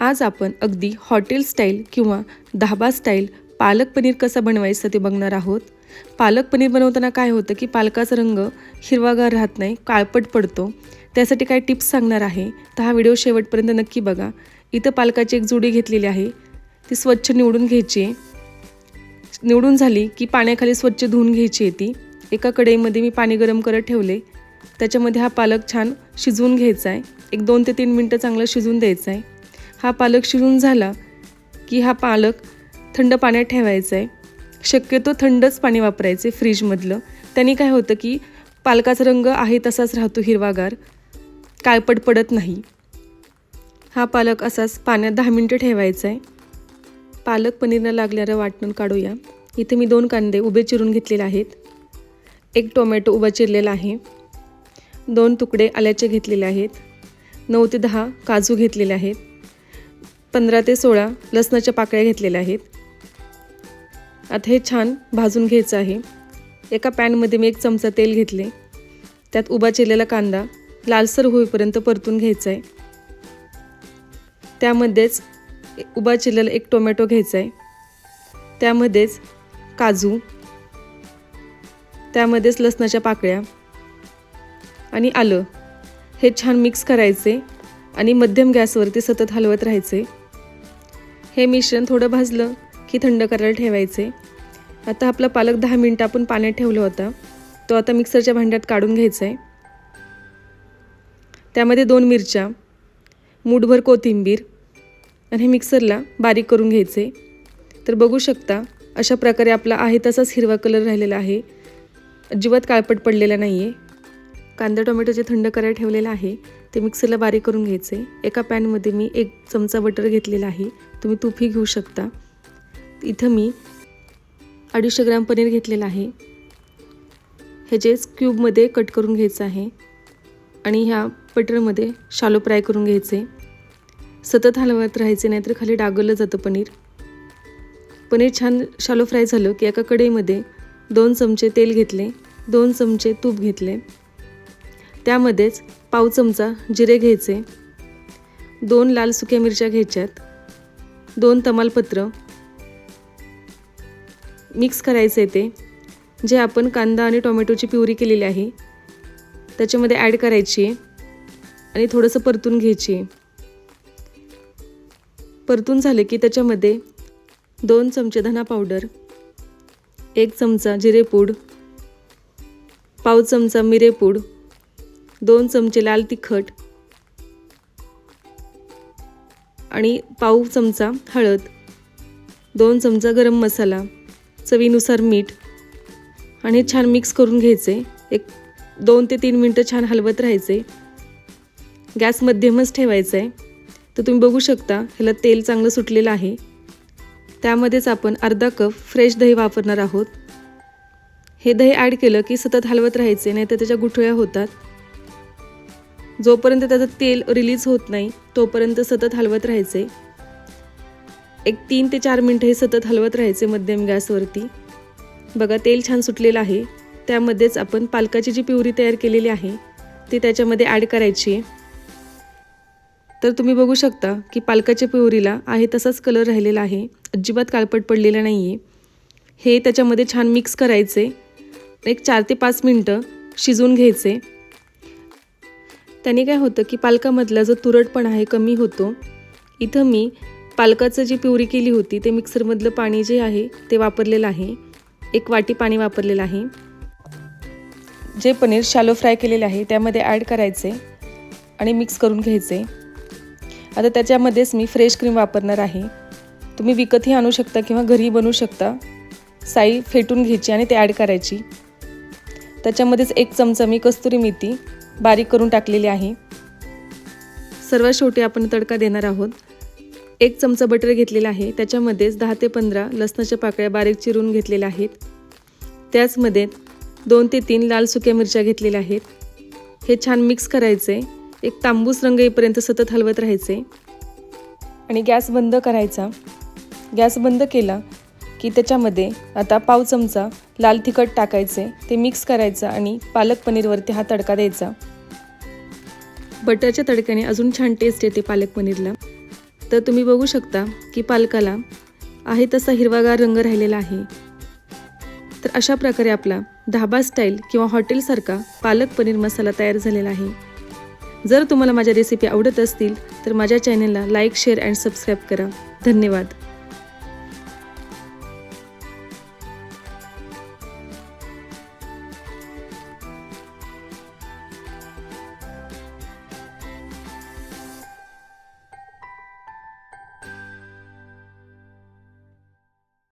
आज आपण अगदी हॉटेल स्टाईल किंवा धाबा स्टाईल पालक पनीर कसं बनवायचं ते बघणार आहोत. पालक पनीर बनवताना काय होतं की पालकाचा रंग हिरवागार राहत नाही काळपट पडतो. त्यासाठी काय टिप्स सांगणार आहे तर हा व्हिडिओ शेवटपर्यंत नक्की बघा. इथं पालकाची एक जुडी घेतलेली आहे. ती स्वच्छ निवडून घ्यायची. आहे निवडून झाली की पाण्याखाली स्वच्छ धुवून घ्यायची आहे ती. एका कढईमध्ये मी पाणी गरम करत ठेवले. त्याच्यामध्ये हा पालक छान शिजवून घ्यायचा आहे. एक दोन ते तीन मिनटं चांगलं शिजवून द्यायचं आहे. हा पालक शिजून झाला की हा पालक थंड पाण्यात ठेवायचा आहे शक्यतो थंडच पाणी वापरायचे फ्रीजमधलं. त्यांनी काय होतं की पालकाचा रंग आहे तसाच राहतो हिरवागार. काळपट पडत नाही. हा पालक असाच पाण्यात दहा मिनटं ठेवायचा आहे पालक पनीरला लागणारं वाटण काढूया. इथे मी दोन कांदे उभे चिरून घेतलेले आहेत. एक टोमॅटो उभा चिरलेला आहे. दोन तुकडे आल्याचे घेतलेले आहेत. नऊ ते दहा काजू घेतलेले आहेत. पंधरा ते सोळा लसणाच्या पाकळ्या घेतलेल्या आहेत. आता हे छान भाजून घ्यायचं आहे. एका पॅनमध्ये मी एक चमचा तेल घेतले. त्यात उभा चिरलेला कांदा लालसर होईपर्यंत परतून घ्यायचा आहे. त्यामध्येच उभा चिरलेला एक टोमॅटो घ्यायचा आहे. त्यामध्येच काजू. त्यामध्येच लसणाच्या पाकळ्या. आणि आलं. हे छान मिक्स करायचे आणि मध्यम गॅसवरती सतत हलवत राहायचे. हे मिश्रण थोडं भाजलं की थंड करायला ठेवायचे. आता आपला पालक दहा मिनटं आपण पाण्यात ठेवला होता. तो आता मिक्सरच्या भांड्यात काढून घ्यायचा आहे त्यामध्ये दोन मिरच्या मूठभर कोथिंबीर आणि हे मिक्सरला बारीक करून घ्यायचे. तर बघू शकता अशा प्रकारे आपला आहे तसाच हिरवा कलर राहिलेला आहे. अजिबात काळपट पडलेला नाही आहे कांदा टोमॅटो जे थंड करायला ठेवलेलं आहे ते मिक्सरला बारीक करून घ्यायचे. एका पॅनमध्ये मी एक चमचा बटर घेतलेला आहे. तुम्ही तूपही घेऊ शकता. इथं मी अडीचशे ग्राम पनीर घेतलेलं आहे. ह्याचेच क्यूबमध्ये कट करून घ्यायचं आहे आणि ह्या बटरमध्ये शालो फ्राय करून घ्यायचे. सतत हलवत राहायचे नाहीतर खाली डागवलं जातं पनीर. पनीर छान शालो फ्राय झालं की एका कढईमध्ये दोन चमचे तेल घेतले दोन चमचे तूप घेतले. त्यामध्येच पाव चमचा जिरे घ्यायचे दोन लाल सुक्या मिरच्या घ्यायच्यात दोन तमालपत्र मिक्स करायचे ते जे आपण कांदा आणि टोमॅटोची प्युरी केलेली आहे त्याच्यामध्ये ॲड करायची आहे आणि थोडंसं परतून घ्यायची. आहे परतून झाले की त्याच्यामध्ये दोन चमचे धना पावडर एक चमचा जिरेपूड पाव चमचा मिरेपूड दोन चमचे लाल तिखट आणि पाव चमचा हळद दोन चमचा गरम मसाला चवीनुसार मीठ आणि छान मिक्स करून घ्यायचे. एक दोन ते तीन मिनटं छान हलवत राहायचे. गॅस मध्यमच ठेवायचा आहे. तर तुम्ही बघू शकता ह्याला तेल चांगलं सुटलेलं आहे. त्यामध्येच आपण अर्धा कप फ्रेश दही वापरणार आहोत. हे दही ॲड केलं की सतत हलवत राहायचे नाही तर त्याच्या गुठळ्या होतात. जोपर्यंत त्याचं तेल रिलीज होत नाही तोपर्यंत सतत हलवत राहायचे. एक तीन ते चार मिनटं हे सतत हलवत राहायचे मध्यम गॅसवरती. बघा तेल छान सुटलेलं आहे. त्यामध्येच आपण पालकाची जी पिवरी तयार केलेली आहे ती त्याच्यामध्ये ॲड करायची आहे. तर तुम्ही बघू शकता की पालकाच्या पिवरीला आहे तसाच कलर राहिलेला आहे. अजिबात काळपट पडलेला नाही आहे हे त्याच्यामध्ये छान मिक्स करायचे. एक चार ते पाच मिनटं शिजवून घ्यायचे. त्याने काय होतं की पालकामधला जो तुरटपणा आहे कमी होतो. इथं मी पालकाचं जी प्युरी केली होती ते मिक्सरमधलं पाणी जे आहे ते वापरलेलं आहे. एक वाटी पाणी वापरलेलं आहे. जे पनीर शालो फ्राय केलेले आहे त्यामध्ये ॲड करायचे आणि मिक्स करून घ्यायचे. आता त्याच्यामध्येच मी फ्रेश क्रीम वापरणार आहे. तुम्ही विकतही आणू शकता किंवा घरी बनवू शकता. साई फेटून घ्यायची आणि ते ॲड करायची. त्याच्यामध्येच एक चमचा मी कस्तुरी मेथी बारीक करून टाकलेली आहे. सर्वात शेवटी आपण तडका देणार आहोत. एक चमचा बटर घेतलेला आहे. त्याच्यामध्येच दहा ते पंधरा लसणाच्या पाकळ्या बारीक चिरून घेतलेल्या आहेत. त्याचमध्ये दोन ते तीन लाल सुक्या मिरच्या घेतलेल्या आहेत. हे छान मिक्स करायचे. एक तांबूस रंग येईपर्यंत सतत हलवत राहायचे. आणि गॅस बंद करायचा. गॅस बंद केला की त्याच्यामध्ये आता पाव चमचा लाल तिखट टाकायचे ते मिक्स करायचं आणि पालक पनीरवरती हा तडका द्यायचा. बटरच्या तडक्याने अजून छान टेस्ट येते पालक पनीरला. तर तुम्ही बघू शकता की पालकाला आहे तसा हिरवागार रंग राहिलेला आहे. तर अशा प्रकारे आपला धाबा स्टाईल किंवा हॉटेलसारखा पालक पनीर मसाला तयार झालेला आहे. जर तुम्हाला माझ्या रेसिपी आवडत असतील तर माझ्या चॅनलला लाईक शेअर अँड सबस्क्राईब करा. धन्यवाद.